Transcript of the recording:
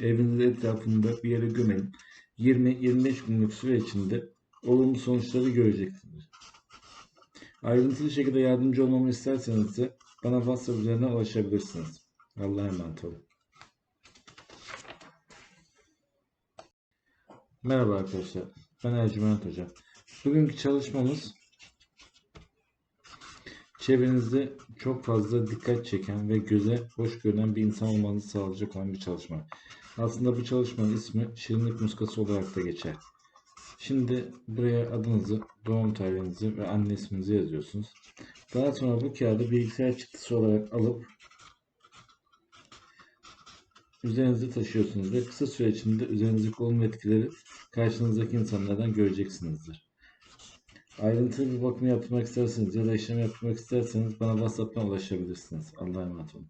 Evinizin etrafında bir yere gömelim. 20-25 günlük süre içinde olumlu sonuçları göreceksiniz. Ayrıntılı şekilde yardımcı olmamı isterseniz de bana WhatsApp üzerinden ulaşabilirsiniz. Allah'a emanet olun. Merhaba arkadaşlar. Ben Ercüment Hoca. Bugünkü çalışmamız çevrenizde çok fazla dikkat çeken ve göze hoş görünen bir insan olmanızı sağlayacak olan bir çalışma. Aslında bu çalışmanın ismi şirinlik muskası olarak da geçer. Şimdi buraya adınızı, doğum tarihinizi ve anne isminizi yazıyorsunuz. Daha sonra bu kağıdı bilgisayar çıktısı olarak alıp üzerinizde taşıyorsunuz ve kısa süre içinde üzerinizdeki olumlu etkileri karşınızdaki insanlardan göreceksinizdir. Ayrıntılı bir bakım yapmak isterseniz ya da işlem yapmak isterseniz bana WhatsApp'tan ulaşabilirsiniz. Allah'a emanet olun.